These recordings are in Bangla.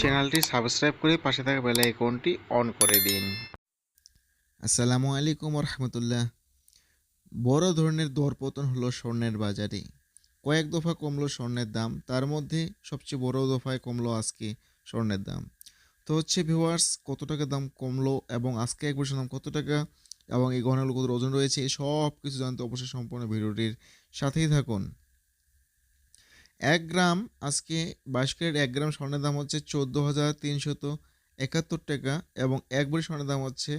চ্যানেলটি সাবস্ক্রাইব করে পাশে থাকা বেল আইকনটি অন করে দিন। আসসালামু আলাইকুম রহমতুল্লাহ বড় ধরনের দরপতন হলো স্বর্ণের বাজারে। কয়েক দফা কমলো স্বর্ণের দাম, তার মধ্যে সবচেয়ে বড় দফায় কমলো আজকে স্বর্ণের দাম। তো হচ্ছে ভিউয়ার্স কত টাকা দাম কমলো এবং আজকে এক বছর দাম কত টাকা এবং এই গহনাগুলো কত ওজন রয়েছে সব কিছু জানতে অবশ্যই সম্পূর্ণ ভিডিওটির সাথেই থাকুন। এক গ্রাম, আজকে বাইশ ক্যারেট এক গ্রাম স্বর্ণের দাম হচ্ছে চোদ্দ হাজার তিনশত একাত্তর টাকা এবং এক ভরি স্বর্ণের দাম হচ্ছে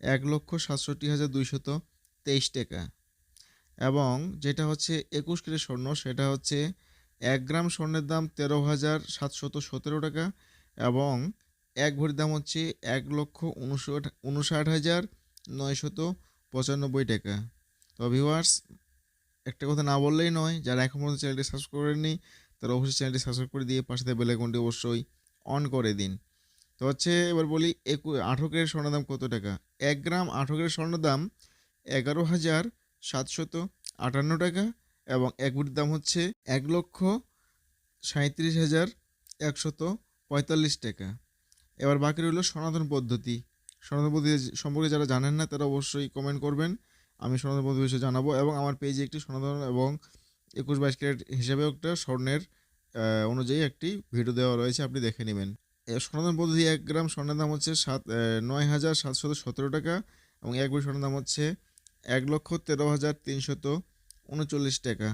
এক লক্ষ সাতষট্টি হাজার দুইশত তেইশ টাকা। এবং যেটা হচ্ছে একুশ কিলো স্বর্ণ, সেটা হচ্ছে এক গ্রাম স্বর্ণের দাম তেরো হাজার সাতশত সতেরো টাকা এবং এক ভরির দাম হচ্ছে এক লক্ষ উনষাট উনষাট হাজার নয়শত পঁচানব্বই টাকা। তো ভিউয়ার্স একটা কথা না বললেই নয়, যারা এখন পর্যন্ত চ্যানেলটি সাবস্ক্রাইব করেননি, তারা অবশ্যই চ্যানেলটি সাবস্ক্রাইব করে দিয়ে পাশে বেল আইকনটি অবশ্যই অন করে দিন। তো হচ্ছে এবার বলি, একু আঠেরো গ্রেড দাম কত টাকা? এক গ্রাম আঠেরো গ্রেড স্বর্ণের দাম এগারো হাজার সাতশত আটান্ন টাকা এবং এক ভরির দাম হচ্ছে এক লক্ষ সাঁত্রিশ হাজার একশত পঁয়তাল্লিশ টাকা। এবার বাকি রইল সনাতন পদ্ধতি। সনাতন পদ্ধতি সম্পর্কে যারা জানেন না, তারা অবশ্যই কমেন্ট করবেন। আমি সনাতন পদ্ধতি বিষয়ে জানাব এবং আমার পেজে একটি সনাতন এবং একুশ বাইশ ক্যারেট হিসেবেও একটা স্বর্ণের অনুযায়ী একটি ভিডিও দেওয়া রয়েছে, আপনি দেখে নেবেন। সনাতন পদ্ধতি এক গ্রাম, স্বর্ণের দাম হচ্ছে সাত নয় হাজার সাতশত সতেরো টাকা এবং এক বই স্বর্ণের দাম হচ্ছে এক লক্ষ তেরো হাজার তিনশত উনচল্লিশ টাকা।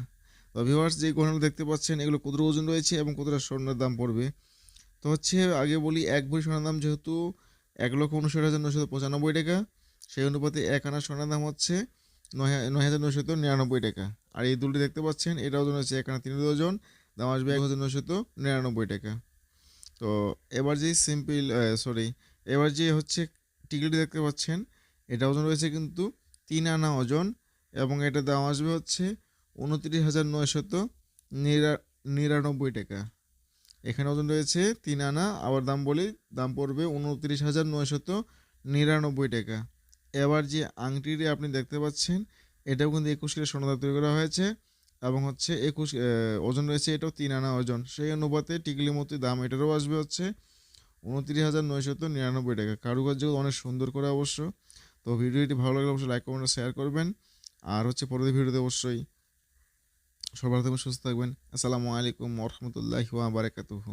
তো ভিউয়ার্স যে গহনাগুলো দেখতে পাচ্ছেন, এগুলো কতটা ওজন রয়েছে এবং কতটা স্বর্ণের দাম পড়বে? তো হচ্ছে আগে বলি, এক ভরি স্বর্ণের দাম যেহেতু এক লক্ষ উনষাট হাজার নশো পঁচানব্বই টাকা সেই অনুপাতে এক আনা সোনার দাম হচ্ছে নয় হাজার নশত নিরানব্বই টাকা। আর এই দুলটি দেখতে পাচ্ছেন এটা ওজন হচ্ছে এক আনা তিন ওজন, দাম আসবে এক হাজার নশত নিরানব্বই টাকা। তো এবার যে সিম্পল সরি এবার যে হচ্ছে টিকিটি দেখতে পাচ্ছেন, এটা ওজন রয়েছে কিন্তু তিন আনা ওজন এবং এটা দাম আসবে হচ্ছে উনত্রিশ হাজার নয়শত নিরা নিরানব্বই টাকা। এখানে ওজন রয়েছে তিন আনা, আবার দাম বলি, দাম পড়বে উনত্রিশ হাজার নয়শত নিরানব্বই টাকা। এবার যে আংটিটি আপনি দেখতে পাচ্ছেন, এটাও কিন্তু একুশ কিলো সোনাদার তৈরি করা হয়েছে এবং হচ্ছে একুশ ওজন রয়েছে এটাও তিন আনা ওজন। সেই অনুপাতে টিকলি মতো দাম এটারও আসবে হচ্ছে উনত্রিশ হাজার নয়শত নিরানব্বই টাকা। কারুকার্য অনেক সুন্দর করে অবশ্য। তো ভিডিওটি ভালো লাগলে অবশ্যই লাইক কমেন্ট শেয়ার করবেন। আর হচ্ছে পরবর্তী ভিডিওতে অবশ্যই সবার থাকবেন, সুস্থ থাকবেন। আসসালামু আলাইকুম রহমতুল্লাহি বারাকাতুহু।